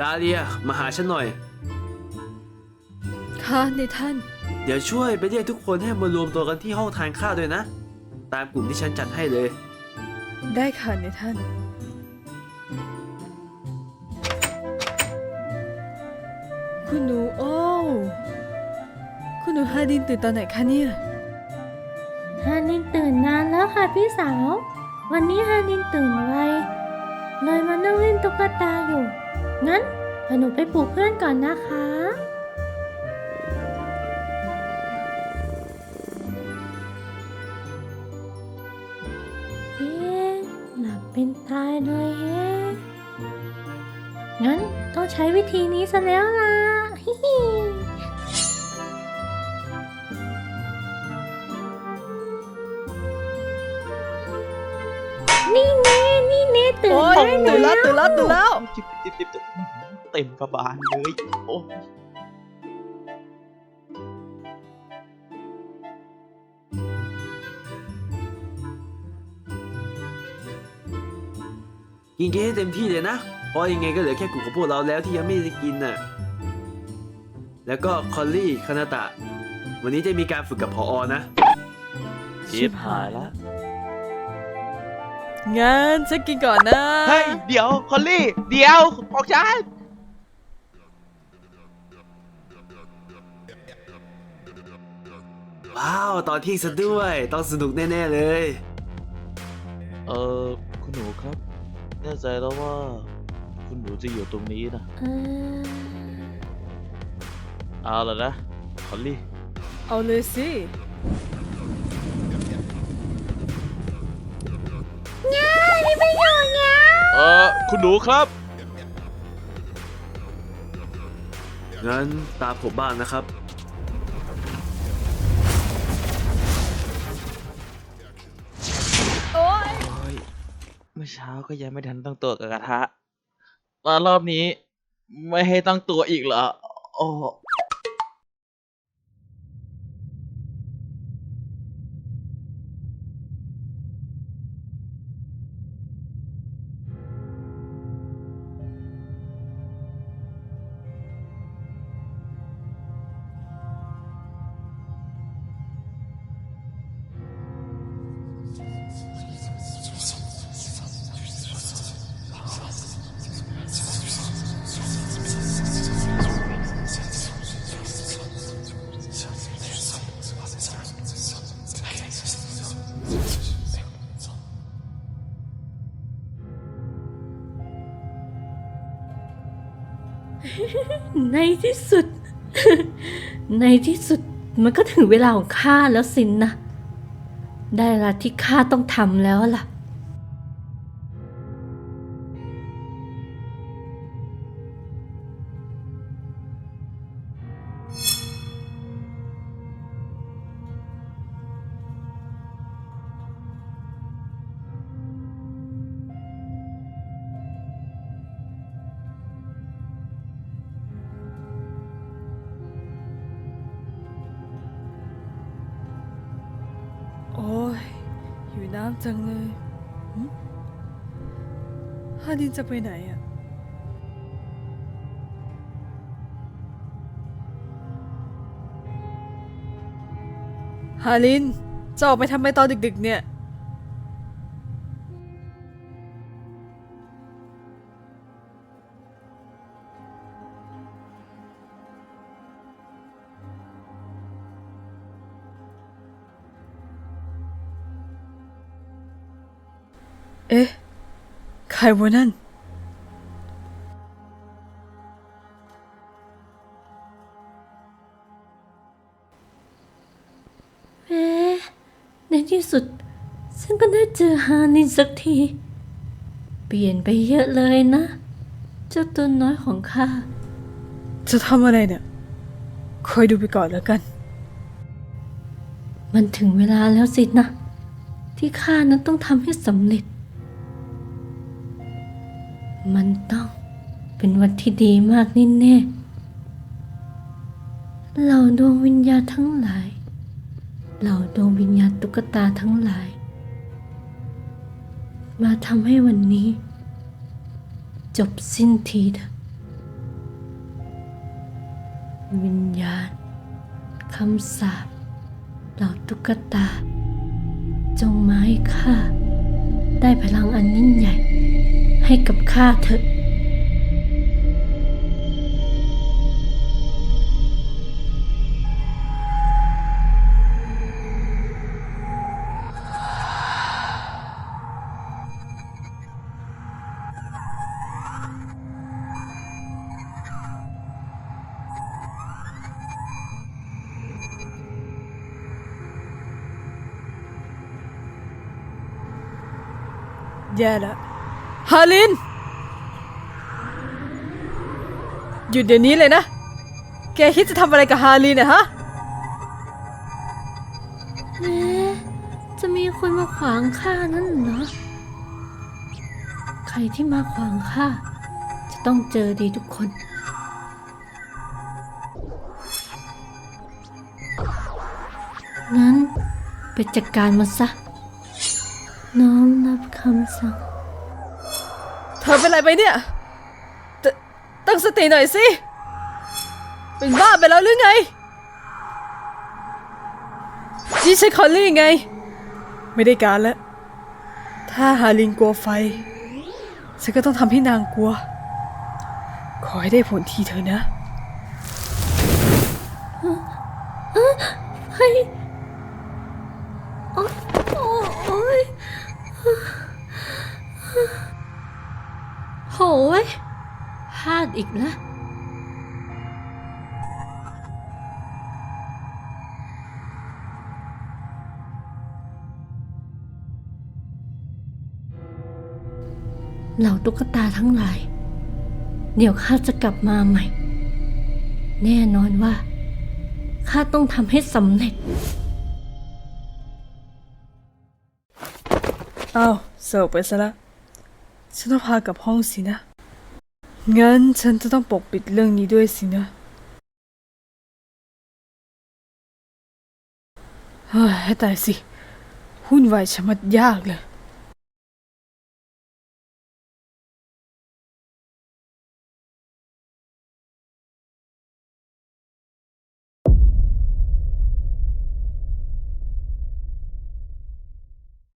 ดาเลีย มาหาฉันหน่อย ค่ะในท่าน เดี๋ยวช่วยไปเรียกทุกคนให้มารวมตัวกันที่ห้องทานข้าวด้วยนะ ตามกลุ่มที่ฉันจัดให้เลย ได้ค่ะในท่าน คุณหนูโอ้วคุณหนูฮาดินตื่นตอนไหนคะเนี่ย ฮานินตื่นนานแล้วค่ะพี่สาว วันนี้ฮานินตื่นไวเลยมานั่งเล่นตุ๊กตาอยู่ งั้นหนูไปปลุกเพื่อนก่อนนะคะ เอ๊ะหลับเป็นตายเลยแฮะงั้นต้องใช้วิธีนี้ซะแล้วล่ะ โอ้ยได้ตื่นแล้วตื่นแล้วตื่นแล้วจิบจิบจิบจิบเต็มกระบาลเลยโอ้กินกินให้เต็มที่เลยนะ เพราะยังไงก็เหลือแค่กลุ่มของพวกเราแล้วที่ยังไม่ได้กินน่ะ แล้วก็คอลลี่คานาตะ วันนี้จะมีการฝึกกับพออนะ ชิบหายละ งั้นฉันกินก่อนนะ เฮ้ย เดี๋ยว คอลลี่ เดี๋ยว ของฉัน ว้าว ตอนเที่ยงซะด้วย ต้องสนุกแน่ ๆ เลย เออคุณหนูครับ แน่ใจแล้วว่า คุณหนูจะอยู่ตรงนี้นะ เออเอาละนะ คอลลี่ เอาเลยสิ เออคุณหนูครับ งั้นตามผมบ้างนะครับ โอ้ยโอ้ยเมื่อเช้าก็ยังไม่ทันตั้งตัวกับกระทะมารอบนี้ ไม่ให้ตั้งตัวอีกเหรอ โอ้ ในที่สุด ในที่สุดมันก็ถึงเวลาของข้าแล้วสินนะ ได้ละที่ข้าต้องทำแล้วล่ะ น้ำจังเลยฮาดินจะไปไหนอะฮาลิน จะออกไปทำไมตอนดึกๆเนี่ย อ๊ะ ใครวะนั่นเอ๊ะในที่สุด ฉันก็ได้เจอฮานินสักที เปลี่ยนไปเยอะเลยนะ เจ้าตัวน้อยของข้า จะทำอะไรเนี่ย คอยดูไปก่อนแล้วกัน มันถึงเวลาแล้วสินะ ที่ข้านั้นต้องทำให้สำเร็จ มันต้องเป็นวันที่ดีมากแน่ๆเหล่าดวงวิญญาณทั้งหลาย เหล่าดวงวิญญาณตุ๊กตาทั้งหลาย มาทำให้วันนี้ จบสิ้นทีเถอะวิญญาณคำสาปเหล่าตุ๊กตา จงมาให้ข้าได้พลังอันยิ่งใหญ่ ให้กับข้าเถอะแย่ละ ฮาลิน หยุดเดี๋ยวนี้เลยนะ แกคิดจะทำอะไรกับฮาลินนะฮะ เอ๊ะจะมีคนมาขวางข้านั่นเหรอ ใครที่มาขวางข้าจะต้องเจอดีทุกคน งั้นไปจัดการมันซะ น้อมรับคำสั่ง เธอเป็นอะไรไปเนี่ยตตั้งสติหน่อยสิ เป็นบ้าไปแล้วหรือไงนี่ใช่คอลลี่ไง ไม่ได้การแล้ว ถ้าฮาลินกลัวไฟ ฉันก็ต้องทำให้นางกลัว ขอให้ได้ผลทีเถอะนะ เฮ้ยโอ๊ยโอ๊ย โหยพลาดอีกแล้วเหล่าตุ๊กตาทั้งหลาย เดี๋ยวข้าจะกลับมาใหม่ แน่นอนว่า ข้าต้องทำให้สำเร็จ อ้าวเสิร์ฟไปซะละ ฉันต้องพากลับห้องสินะ งั้นฉันจะต้องปกปิดเรื่องนี้ด้วยสินะเฮ้ยให้ตายสิ หุ่นวายชะมัดยากเลย